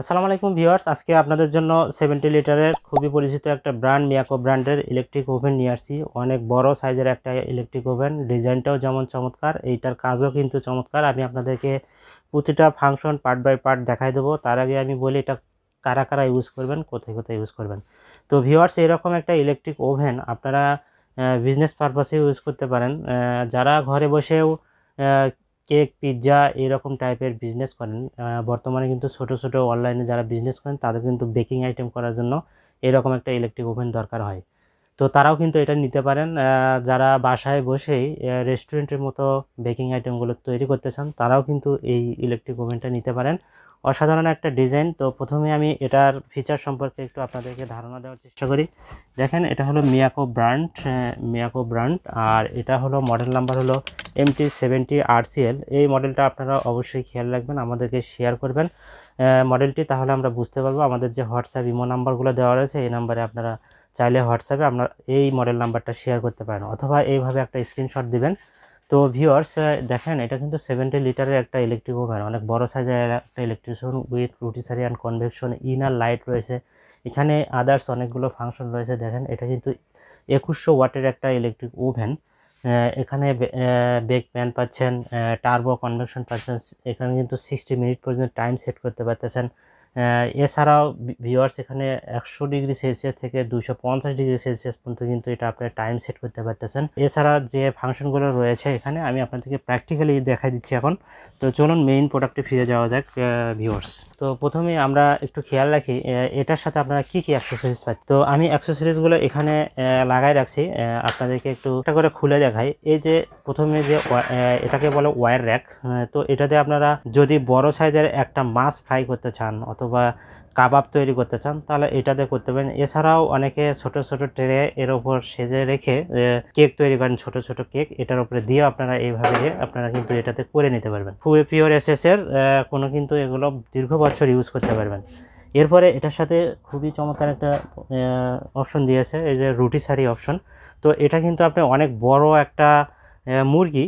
আসসালামু আলাইকুম ভিউয়ার্স, আজকে আপনাদের জন্য সেভেন্টি লিটারের খুবই পরিচিত একটা ব্র্যান্ড মিয়াকো ব্র্যান্ডের ইলেকট্রিক ওভেন নিয়ে আসছি। অনেক বড় সাইজের একটা ইলেকট্রিক ওভেন ডিজাইনটাও যেমন চমৎকার, এইটার কাজও কিন্তু চমৎকার। আমি আপনাদেরকে প্রতিটা ফাংশন পার্ট বাই পার্ট দেখাই দেবো। তার আগে আমি বলি, এটা কারা কারা ইউজ করবেন, কোথায় কোথায় ইউজ করবেন। তো ভিউয়ার্স এরকম একটা ইলেকট্রিক ওভেন আপনারা বিজনেস পারপাসে ইউজ করতে পারেন। যারা ঘরে বসেও কেক পিৎজা এরকম টাইপের বিজনেস করেন। বর্তমানে কিন্তু ছোট ছোট অনলাইনে যারা বিজনেস করেন, তাদের কিন্তু বেকিং আইটেম করার জন্য এরকম একটা ইলেকট্রিক ওভেন দরকার হয়। তো তারাও কিন্তু এটা নিতে পারেন। যারা বাসায় বসেই রেস্টুরেন্টের মতো বেকিং আইটেমগুলো তৈরি করতে চান, তারাও কিন্তু এই ইলেকট্রিক ওভেনটা নিতে পারেন। অসাধারণ একটা ডিজাইন। তো প্রথমে আমি এটার ফিচার সম্পর্কে একটু আপনাদেরকে ধারণা দেওয়ার চেষ্টা করি। দেখেন, এটা হলো মিয়াকো ব্র্যান্ড মিয়াকো ব্র্যান্ড আর এটা হলো মডেল নাম্বার হলো এমটি সেভেন্টি আরসিএল এই মডেলটা আপনারা অবশ্যই খেয়াল রাখবেন, আমাদেরকে শেয়ার করবেন। মডেলটি তাহলে আমরা বুঝতে পারব, আমাদের যে হোয়াটসঅ্যাপ ইমো নাম্বারগুলো দেওয়া রয়েছে, এই নাম্বারে আপনারা চাইলে হোয়াটসঅ্যাপে আপনার এই মডেল নাম্বারটা শেয়ার করতে পারেন। অথবা এইভাবে একটা স্ক্রিনশট দিবেন। তো ভিউয়ার্স দেখেন, এটা কিন্তু সেভেন্টি লিটারের একটা ইলেকট্রিক ওভেন অনেক বড় সাইজের একটা electrician with rotisserie and convection inner light রয়েছে। এখানে আদার্স অনেকগুলো ফাংশন রয়েছে, দেখেন, এটা কিন্তু একুশশো ওয়াটের একটা ইলেকট্রিক ওভেন এখানে বেক প্যান পাচ্ছেন টার্বো কনভেকশন পাচ্ছেন, এখানে কিন্তু সিক্সটি মিনিট পর্যন্ত টাইম সেট করতে পারতেছেন। এছাড়াও ভিউয়ার্স এখানে একশো ডিগ্রি সেলসিয়াস থেকে দুশো পঞ্চাশ ডিগ্রি সেলসিয়াস পর্যন্ত কিন্তু এটা আপনার টাইম সেট করতে পারতেছেন। এছাড়া যে ফাংশনগুলো রয়েছে এখানে আমি আপনাদেরকে প্র্যাকটিক্যালি দেখাই দিচ্ছি এখন। তো চলুন মেইন প্রোডাক্টে ফিরে যাওয়া যাক ভিউয়ার্স তো প্রথমে আমরা একটু খেয়াল রাখি এটার সাথে আপনারা কি কি অ্যাক্সেসরিজ পাচ্ছেন? তো আমি অ্যাক্সেসরিজগুলো এখানে লাগাই রাখছি আপনাদেরকে একটু একটা করে খুলে দেখাই। এই যে প্রথমে যে এটাকে বলে ওয়ার র্যাক তো এটাতে আপনারা যদি বড় সাইজের একটা মাছ ফ্রাই করতে চান অথবা কাবাব তৈরি করতে চান, তাহলে এটাতে করতে পারেন। এছাড়াও অনেকে ছোট ছোট ট্রে এর উপর সেজে রেখে কেক তৈরি করেন, ছোট ছোট কেক। এটার উপরে দিয়ে আপনারা এইভাবে আপনারা কিন্তু এটাতে করে নিতে পারবেন। ফুয়ে পিওর এসএস এর কোনো কিন্তু এগুলো দীর্ঘ বছর ইউজ করতে পারবেন। এরপরে এটার সাথে খুবই চমৎকার একটা অপশন দিয়েছে, এই যে রুটি সারি অপশন তো এটা কিন্তু আপনি অনেক বড় একটা মুরগি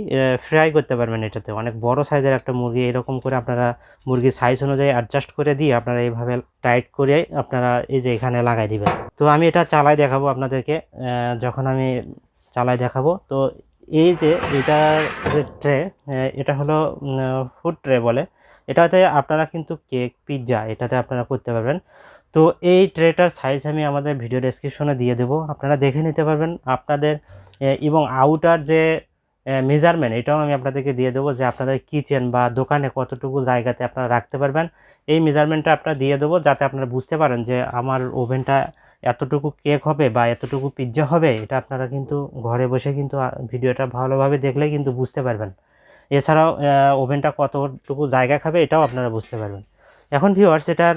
ফ্রাই করতে পারবেন এটাতে। অনেক বড় সাইজের একটা মুরগি, এরকম করে আপনারা মুরগির সাইজ অনুযায়ী অ্যাডজাস্ট করে দিয়ে আপনারা এইভাবে টাইট করে আপনারা এই যে এখানে লাগাই দিবেন। তো আমি এটা চালাই দেখাবো আপনাদেরকে যখন আমি চালাই দেখাবো। তো এই যে এটা যে ট্রে এটা হলো ফুড ট্রে বলে। এটাতে আপনারা কিন্তু কেক পিৎজা এটাতে আপনারা করতে পারবেন। তো এই ট্রেটার সাইজ আমি আমাদের ভিডিও ডেসক্রিপশনে দিয়ে দেবো। আপনারা দেখে নিতে পারবেন আপনাদের এবং আউটার যে মেজারমেন্ট এটাও আমি আপনাদেরকে দিয়ে দেবো যে আপনাদের কিচেন বা দোকানে কতটুকু জায়গাতে আপনারা রাখতে পারবেন। এই মেজারমেন্টটা আপনারা দিয়ে দেবো যাতে আপনারা বুঝতে পারেন যে আমার ওভেনটা এতটুকু কেক হবে বা এতটুকু পিৎজা হবে, এটা আপনারা কিন্তু ঘরে বসে কিন্তু ভিডিওটা ভালোভাবে দেখলে কিন্তু বুঝতে পারবেন। এছাড়াও ওভেনটা কতটুকু জায়গা খাবে এটাও আপনারা বুঝতে পারবেন। এখন ভিউয়ার্স এটার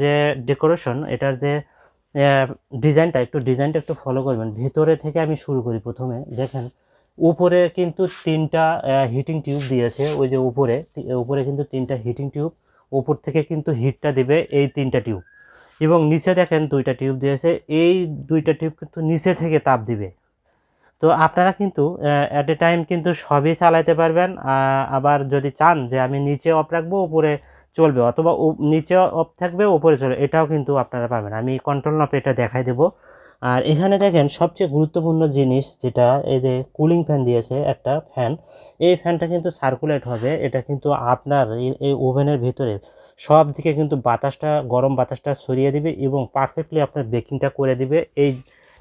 যে ডেকোরেশন এটার যে ডিজাইনটা একটু ডিজাইনটা একটু ফলো করবেন। ভিতরে থেকে আমি শুরু করি প্রথমে, দেখেন। উপরে কিন্তু তিনটা হিটিং টিউব দিয়েছে। ওই যে উপরে উপরে কিন্তু তিনটা হিটিং টিউব উপর থেকে কিন্তু হিটটা দেবে এই তিনটা টিউব এবং নিচে দেখেন দুইটা টিউব দিয়েছে, এই দুইটা টিউব কিন্তু নিচে থেকে তাপ দিবে। তো আপনারা কিন্তু অ্যাট এ টাইম কিন্তু সবই চালাইতে পারবেন আবার যদি চান যে আমি নিচে অফ রাখব, উপরে চলবে, অথবা নিচে অফ থাকবে, উপরে চলবে, এটাও কিন্তু আপনারা পাবেন। আমি কন্ট্রোল নপে এটা দেখাই দেবো। আর এখানে দেখেন সবচেয়ে গুরুত্বপূর্ণ জিনিস যেটা, এই যে কুলিং ফ্যান দিয়েছে একটা ফ্যান এই ফ্যানটা কিন্তু সার্কুলেট হবে। এটা কিন্তু আপনার এই- ওভেনের ভিতরে সব দিকে কিন্তু বাতাসটা, গরম বাতাসটা সরিয়ে দিবে এবং পারফেক্টলি আপনার বেকিংটা করে দিবে এই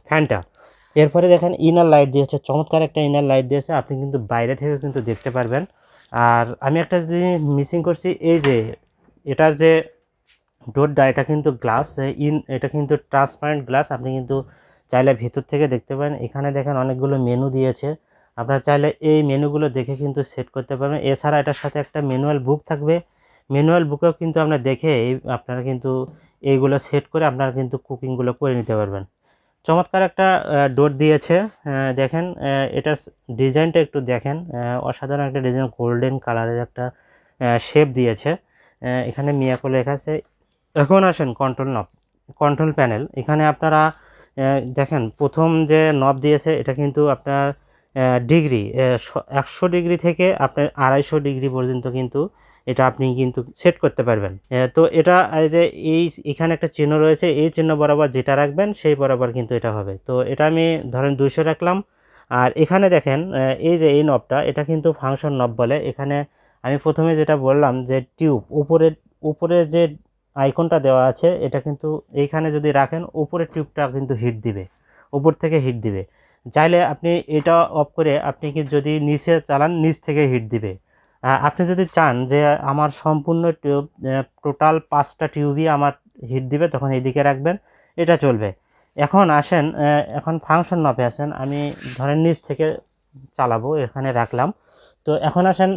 ফ্যানটা এরপরে দেখেন ইনার লাইট দিয়েছে, চমৎকার একটা ইনার লাইট দিয়েছে। আপনি কিন্তু বাইরে থেকে কিন্তু দেখতে পারবেন। আর আমি একটা জিনিস মিসিং করছি, এই যে এটার যে ডোরটা এটা কিন্তু গ্লাস ইন এটা কিন্তু ট্রান্সপারেন্ট গ্লাস আপনি কিন্তু চাইলে ভেতর থেকে দেখতে পারেন। এখানে দেখেন অনেকগুলো মেনু দিয়েছে। আপনারা চাইলে এই মেনুগুলো দেখে কিন্তু সেট করতে পারবেন। এছাড়া এটার সাথে একটা ম্যানুয়াল বুক থাকবে। ম্যানুয়াল বুকেও কিন্তু আমরা দেখে আপনারা কিন্তু এইগুলো সেট করে আপনারা কিন্তু কুকিংগুলো করে নিতে পারবেন। চমৎকার একটা ডোর দিয়েছে। দেখেন এটার ডিজাইনটা একটু দেখেন। অসাধারণ একটা ডিজাইন গোল্ডেন কালারের একটা শেপ দিয়েছে। এখানে মিয়াকো লেখা আছে এখন আসেন কন্ট্রোল নব কন্ট্রোল প্যানেল এখানে আপনারা দেখেন, প্রথম যে নব দিয়েছে, এটা কিন্তু আপনার ডিগ্রি একশো ডিগ্রি থেকে আপনার আড়াইশো ডিগ্রি পর্যন্ত কিন্তু এটা আপনি কিন্তু সেট করতে পারবেন। তো এটা, এই যে, এই, এখানে একটা চিহ্ন রয়েছে, এই চিহ্ন বরাবর যেটা রাখবেন, সেই বরাবর কিন্তু এটা হবে। তো এটা আমি ধরেন দুইশো রাখলাম। আর এখানে দেখেন এই যে, এই নবটা এটা কিন্তু ফাংশন নব বলে। এখানে আমি প্রথমে যেটা বললাম যে টিউব উপরের উপরে যে আইকনটা দেওয়া আছে, এটা কিন্তু এইখানে যদি রাখেন, উপরের টিউবটা কিন্তু হিট দিবে, উপর থেকে হিট দিবে। চাইলে আপনি এটা অফ করে আপনি কি যদি নিচে চালান, নিচ থেকে হিট দিবে। আপনি যদি চান যে আমার সম্পূর্ণ টিউব টোটাল পাঁচটা টিউবই আমার হিট দিবে, তখন এইদিকে রাখবেন, এটা চলবে। এখন আসেন এখন ফাংশন নপে আসেন, আমি ধরেন নিচ থেকে চালাবো, এখানে রাখলাম। তো এখন আসেন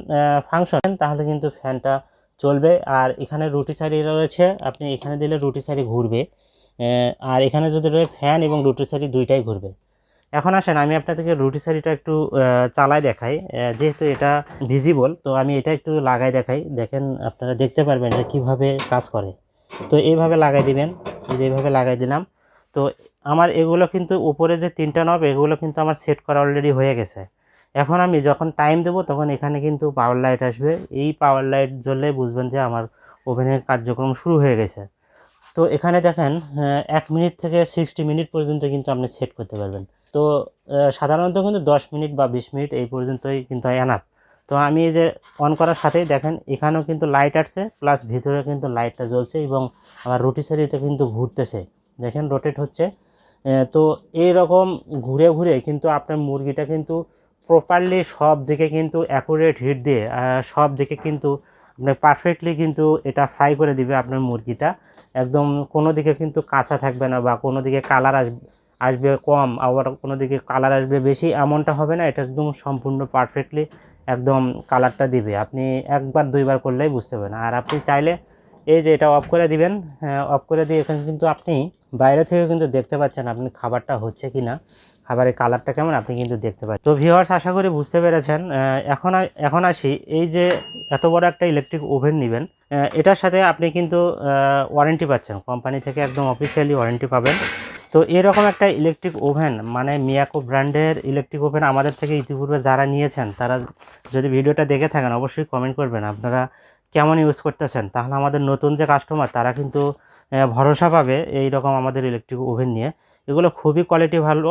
ফাংশন, তাহলে কিন্তু ফ্যানটা চলবে। আর এখানে রুটি সাইডে রয়েছে, আপনি এখানে দিলে রুটি সাইডে ঘুরবে। আর এখানে যদি রয়ে ফ্যান এবং রুটি সাইডে দুইটাই ঘুরবে। এখন আসেন, আমি আপনাদেরকে রুটি সাইডটা একটু চালাই দেখাই। যেহেতু এটা ভিজিবল তো আমি এটা একটু লাগাই দেখাই। দেখেন, আপনারা দেখতে পারবেন এটা কীভাবে কাজ করে। তো এইভাবে লাগাই দিবেন, এই যে এইভাবে লাগাই দিলাম। তো আমার এগুলো কিন্তু উপরে যে তিনটা নব এগুলো কিন্তু আমার সেট করা অলরেডি হয়ে গেছে। এখন আমি যখন টাইম দেবো, তখন এখানে কিন্তু পাওয়ার লাইট আসবে। এই পাওয়ার লাইট জ্বললে বুঝবেন যে আমার ওভেনের কার্যক্রম শুরু হয়ে গেছে। তো এখানে দেখেন এক মিনিট থেকে সিক্সটি মিনিট পর্যন্ত কিন্তু আপনি সেট করতে পারবেন। তো সাধারণত কিন্তু দশ মিনিট বা বিশ মিনিট এই পর্যন্তই কিন্তু এনাফ তো আমি এই যে অন করার সাথেই দেখেন, এখানেও কিন্তু লাইট আসছে প্লাস ভিতরে কিন্তু লাইটটা জ্বলছে এবং আমার রোটিসারিতে কিন্তু ঘুরতেছে। দেখেন রোটেট হচ্ছে। তো এইরকম ঘুরে ঘুরে কিন্তু আপনার মুরগিটা কিন্তু প্রপারলি সব দিকে কিন্তু অ্যাকুরেট হিট দিয়ে সব দিকে কিন্তু আপনার পারফেক্টলি কিন্তু এটা ফ্রাই করে দিবে আপনার মুরগিটা। একদম কোনো দিকে কিন্তু কাঁচা থাকবে না বা কোনো দিকে কালার আসবে আসবে কম, আবার কোনো দিকে কালার আসবে বেশি, এমনটা হবে না। এটা একদম সম্পূর্ণ পারফেক্টলি একদম কালারটা দিবে। আপনি একবার, দুইবার করলেই বুঝতে পারবেন। আর আপনি চাইলে এই যে এটা অফ করে দিবেন অফ করে দিয়ে এখানে কিন্তু আপনি বাইরে থেকে কিন্তু দেখতে পাচ্ছেন আপনি খাবারটা হচ্ছে কি না খাবারের কালারটা কেমন আপনি কিন্তু দেখতে পাচ্ছেন। তো ভিউয়ার্স আশা করি বুঝতে পেরেছেন এখন এখন আসি, এই যে এত বড় একটা ইলেকট্রিক ওভেন নেবেন এটার সাথে আপনি কিন্তু ওয়ারেন্টি পাচ্ছেন কোম্পানি থেকে একদম অফিসিয়ালি ওয়ারেন্টি পাবেন। তো এরকম একটা ইলেকট্রিক ওভেন মানে মিয়াকো ব্র্যান্ডের ইলেকট্রিক ওভেন আমাদের থেকে ইতিপূর্বে যারা নিয়েছেন, তারা যদি ভিডিওটা দেখে থাকেন, অবশ্যই কমেন্ট করবেন। আপনারা কেমন ইউজ করতেছেন? তাহলে আমাদের নতুন যে কাস্টমার তারা কিন্তু ভরসা পাবে এই রকম আমাদের ইলেকট্রিক ওভেন নিয়ে। এগুলো খুবই কোয়ালিটি ভালো।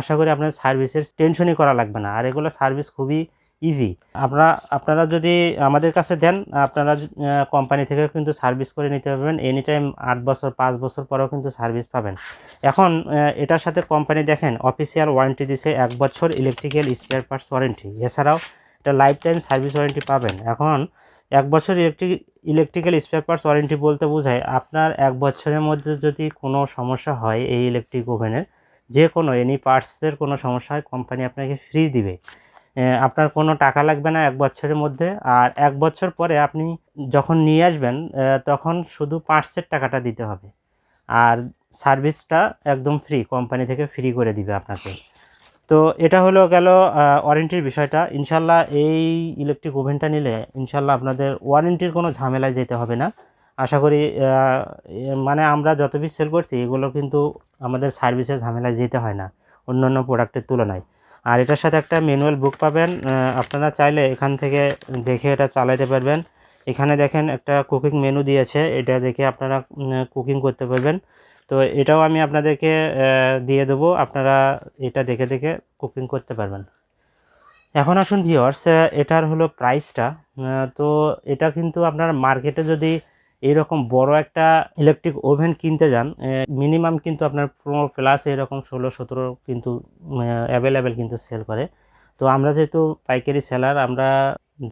আশা করি আপনার সার্ভিসের টেনশনই করা লাগবে না। আর এগুলো সার্ভিস খুবই ইজি আপনারা আপনারা যদি আমাদের কাছে দেন, আপনারা কোম্পানি থেকে কিন্তু সার্ভিস করে নিতে পারবেন। এনি টাইম আট বছর, পাঁচ বছর পরেও কিন্তু সার্ভিস পাবেন। এখন এটার সাথে কোম্পানি দেখেন অফিসিয়াল ওয়ারেন্টি দিছে এক বছর ইলেকট্রিক্যাল স্পেয়ার পার্টস ওয়ারেন্টি এছাড়াও এটা লাইফ টাইম সার্ভিস ওয়ারেন্টি পাবেন। এখন এক বছর electric electrical spare parts warranty বলতে বোঝায়, আপনার এক বছরের মধ্যে যদি কোনো সমস্যা হয় এই ইলেকট্রিক ওভেনের যে কোনো এনি পার্টসের কোনো সমস্যা হয় কোম্পানি আপনাকে ফ্রি দিবে। আপনার কোনো টাকা লাগবে না এক বছরের মধ্যে, আর এক বছর পরে আপনি যখন নিয়ে আসবেন তখন শুধু পার্টসের টাকাটা দিতে হবে। আর সার্ভিসটা একদম ফ্রি কোম্পানি থেকে ফ্রি করে দিবে আপনাকে। তো এটা হলো গেল ওয়ারেন্টির বিষয়টা। ইনশাল্লাহ এই ইলেকট্রিক ওভেনটা নিলে ইনশাল্লাহ আপনাদের ওয়ারেন্টির কোনো ঝামেলায় যেতে হবে না। আশা করি মানে আমরা যত পিস সেল করছি, এগুলো কিন্তু আমাদের সার্ভিসের ঝামেলায় যেতে হয় না অন্য অন্য প্রোডাক্টের তুলনায়। আর এটার সাথে একটা ম্যানুয়াল বুক পাবেন আপনারা চাইলে এখান থেকে দেখে এটা চালাতে পারবেন। এখানে দেখেন একটা কুকিং মেনু দিয়েছে, এটা দেখে আপনারা কুকিং করতে পারবেন। তো এটাও আমি আপনাদেরকে দিয়ে দেবো। আপনারা এটা দেখে দেখে কুকিং করতে পারবেন। এখন আসুন ভিওর্স এটার হলো প্রাইসটা তো এটা কিন্তু আপনার মার্কেটে যদি এরকম বড় একটা ইলেকট্রিক ওভেন কিনতে যান মিনিমাম কিন্তু আপনার পনেরো প্লাস এরকম ষোলো সতেরো কিন্তু অ্যাভেলেবেল কিন্তু সেল করে। তো আমরা যেহেতু পাইকারি সেলার আমরা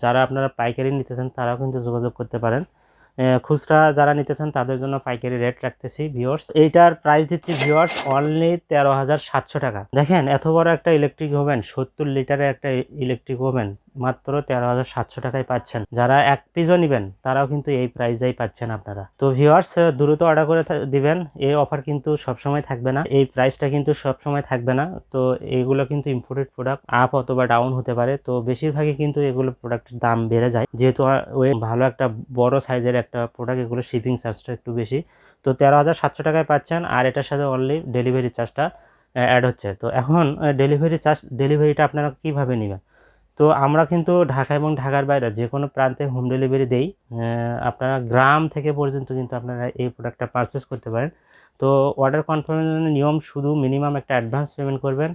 যারা আপনারা পাইকারি নিতে চান তারাও কিন্তু যোগাযোগ করতে পারেন। খুচরা যারা নিতে চান, তাদের জন্য পাইকারি রেট রাখতেছি ভিওর্স এইটার প্রাইস দিচ্ছি ভিওর্স অনলি তেরো হাজার সাতশো টাকা। দেখেন, এত বড় একটা ইলেকট্রিক ওভেন সত্তর লিটারের একটা ইলেকট্রিক ওভেন মাত্র তেরো হাজার সাতশো টাকায় পাচ্ছেন। যারা এক পিসও নেবেন, তারাও কিন্তু এই প্রাইসেই পাচ্ছেন আপনারা। তো ভিওর্স দ্রুত অর্ডার করে দিবেন। এই অফার কিন্তু সবসময় থাকবে না। এই প্রাইসটা কিন্তু সবসময় থাকবে না। তো এইগুলো কিন্তু ইম্পোর্টেড প্রোডাক্ট আপ অথবা ডাউন হতে পারে। তো বেশিরভাগই কিন্তু এগুলো প্রোডাক্টের দাম বেড়ে যায়। যেহেতু ওই ভালো একটা বড় সাইজের একটা প্রোডাক্ট এগুলো শিপিং চার্জটা একটু বেশি। তো তেরো হাজার সাতশো টাকায় পাচ্ছেন। আর এটার সাথে অনলি ডেলিভারি চার্জটা অ্যাড হচ্ছে। তো এখন ডেলিভারি চার্জ ডেলিভারিটা আপনারা কীভাবে নেবেন? তো আমরা কিন্তু ঢাকা এবং ঢাকার বাইরে যে কোনো প্রান্তে হোম ডেলিভারি দেই। আপনারা গ্রাম থেকে পর্যন্ত কিন্তু আপনারা এই প্রোডাক্টটা পারচেস করতে পারেন। তো অর্ডার কনফার্মেশনের নিয়ম শুধু মিনিমাম একটা অ্যাডভান্স পেমেন্ট করবেন।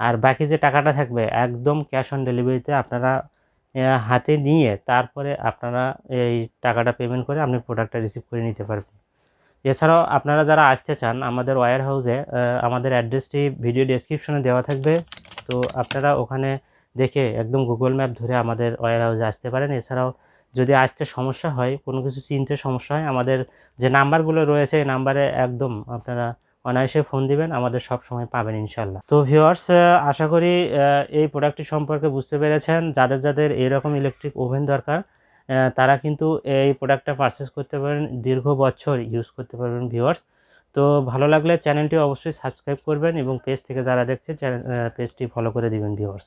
আর বাকি যে টাকাটা থাকবে একদম ক্যাশ অন ডেলিভারিতে আপনারা হাতে নিয়ে তারপরে আপনারা এই টাকাটা পেমেন্ট করে আপনি প্রোডাক্টটা রিসিভ করে নিতে পারবেন। এছাড়াও আপনারা যারা আসতে চান আমাদের ওয়্যার হাউসে আমাদের অ্যাড্রেসটি ভিডিও ডেসক্রিপশনে দেওয়া থাকবে। তো আপনারা ওখানে দেখে একদম গুগল ম্যাপ ধরে আমাদের ওয়্যার হাউসে আসতে পারেন। এছাড়াও যদি আসতে সমস্যা হয়, কোনো কিছু চিনতে সমস্যা হয়, আমাদের যে নাম্বারগুলো রয়েছে, এই নাম্বারে একদম আপনারা অনায়াসে ফোন দিবেন, আমাদের সব সময় পাবেন ইনশাল্লাহ তো ভিউয়ার্স আশা করি এই প্রোডাক্টটি সম্পর্কে বুঝতে পেরেছেন। যাদের যাদের এরকম ইলেকট্রিক ওভেন দরকার তারা কিন্তু এই প্রোডাক্টটা পারচেস করতে পারেন দীর্ঘ বছর ইউজ করতে পারবেন ভিউয়ার্স। তো ভালো লাগলে চ্যানেলটি অবশ্যই সাবস্ক্রাইব করবেন এবং পেজ থেকে যারা দেখছে চ্যানেল পেজটি ফলো করে দিবেন ভিউয়ার্স।